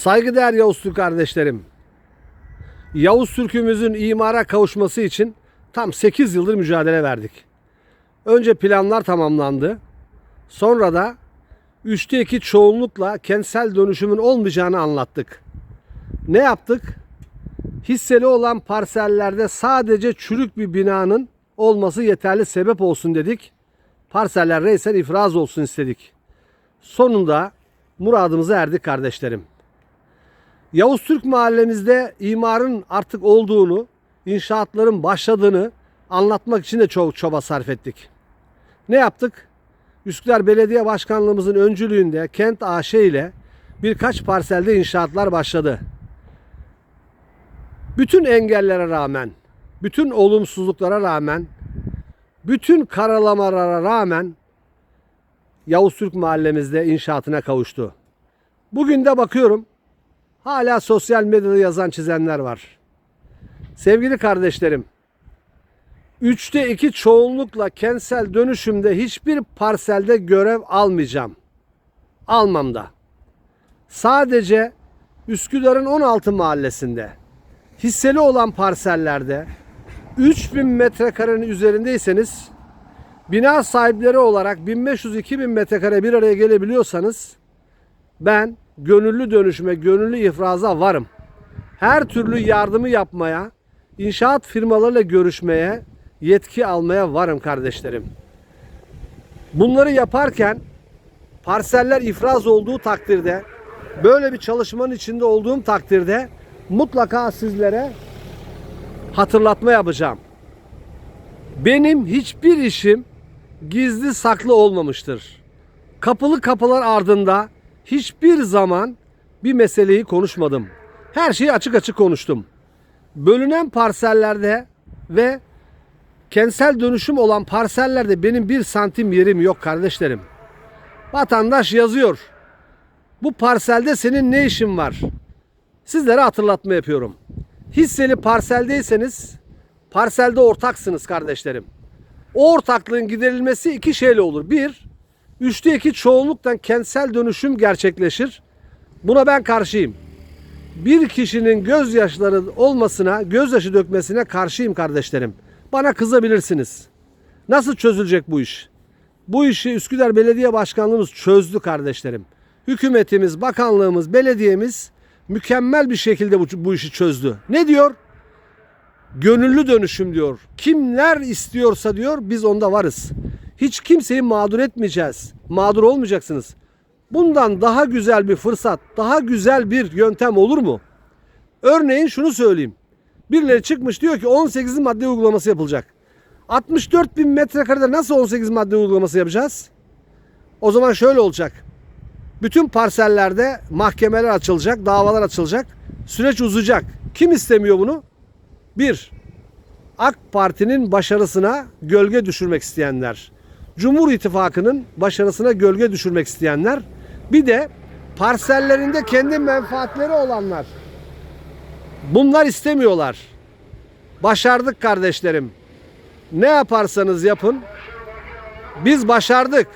Saygıdeğer Yavuz Türk kardeşlerim. Yavuz Türk'ümüzün imara kavuşması için tam 8 yıldır mücadele verdik. Önce planlar tamamlandı. Sonra da 3'te 2 çoğunlukla kentsel dönüşümün olmayacağını anlattık. Ne yaptık? Hisseli olan parsellerde sadece çürük bir binanın olması yeterli sebep olsun dedik. Parseller reysen ifraz olsun istedik. Sonunda muradımıza erdik kardeşlerim. Yavuz Türk mahallemizde imarın artık olduğunu, inşaatların başladığını anlatmak için de çok çaba sarf ettik. Ne yaptık? Üsküdar Belediye Başkanlığımızın öncülüğünde Kent AŞ ile birkaç parselde inşaatlar başladı. Bütün engellere rağmen, bütün olumsuzluklara rağmen, bütün karalamalara rağmen Yavuz Türk mahallemizde inşaatına kavuştu. Bugün de bakıyorum hala sosyal medyada yazan çizenler var. Sevgili kardeşlerim, 3'te 2 çoğunlukla kentsel dönüşümde hiçbir parselde görev almayacağım. Almam da. Sadece Üsküdar'ın 16 mahallesinde hisseli olan parsellerde 3000 metrekarenin üzerindeyseniz bina sahipleri olarak 1500-2000 metrekare bir araya gelebiliyorsanız ben gönüllü dönüşüme, gönüllü ifraza varım. Her türlü yardımı yapmaya, inşaat firmalarıyla görüşmeye, yetki almaya varım kardeşlerim. Bunları yaparken parseller ifraz olduğu takdirde, böyle bir çalışmanın içinde olduğum takdirde mutlaka sizlere hatırlatma yapacağım. Benim hiçbir işim gizli saklı olmamıştır. Kapılı kapılar ardında hiçbir zaman bir meseleyi konuşmadım. Her şeyi açık açık konuştum. Bölünen parsellerde ve kentsel dönüşüm olan parsellerde benim bir santim yerim yok kardeşlerim. Vatandaş yazıyor. Bu parselde senin ne işin var? Sizlere hatırlatma yapıyorum. Hisseli parseldeyseniz parselde ortaksınız kardeşlerim. O ortaklığın giderilmesi iki şeyle olur. Bir, üçte iki çoğunluktan kentsel dönüşüm gerçekleşir. Buna ben karşıyım. Bir kişinin gözyaşları olmasına, gözyaşı dökmesine karşıyım kardeşlerim. Bana kızabilirsiniz. Nasıl çözülecek bu iş? Bu işi Üsküdar Belediye Başkanlığımız çözdü kardeşlerim. Hükümetimiz, bakanlığımız, belediyemiz mükemmel bir şekilde bu, bu işi çözdü. Ne diyor? Gönüllü dönüşüm diyor. Kimler istiyorsa diyor biz onda varız. Hiç kimseyi mağdur etmeyeceğiz. Mağdur olmayacaksınız. Bundan daha güzel bir fırsat, daha güzel bir yöntem olur mu? Örneğin şunu söyleyeyim. Birileri çıkmış diyor ki 18 madde uygulaması yapılacak. 64 bin metrekarede nasıl 18 madde uygulaması yapacağız? O zaman şöyle olacak. Bütün parsellerde mahkemeler açılacak, davalar açılacak. Süreç uzayacak. Kim istemiyor bunu? Bir, AK Parti'nin başarısına gölge düşürmek isteyenler. Cumhur İttifakı'nın başarısına gölge düşürmek isteyenler. Bir de parsellerinde kendi menfaatleri olanlar. Bunlar istemiyorlar. Başardık kardeşlerim. Ne yaparsanız yapın. Biz başardık.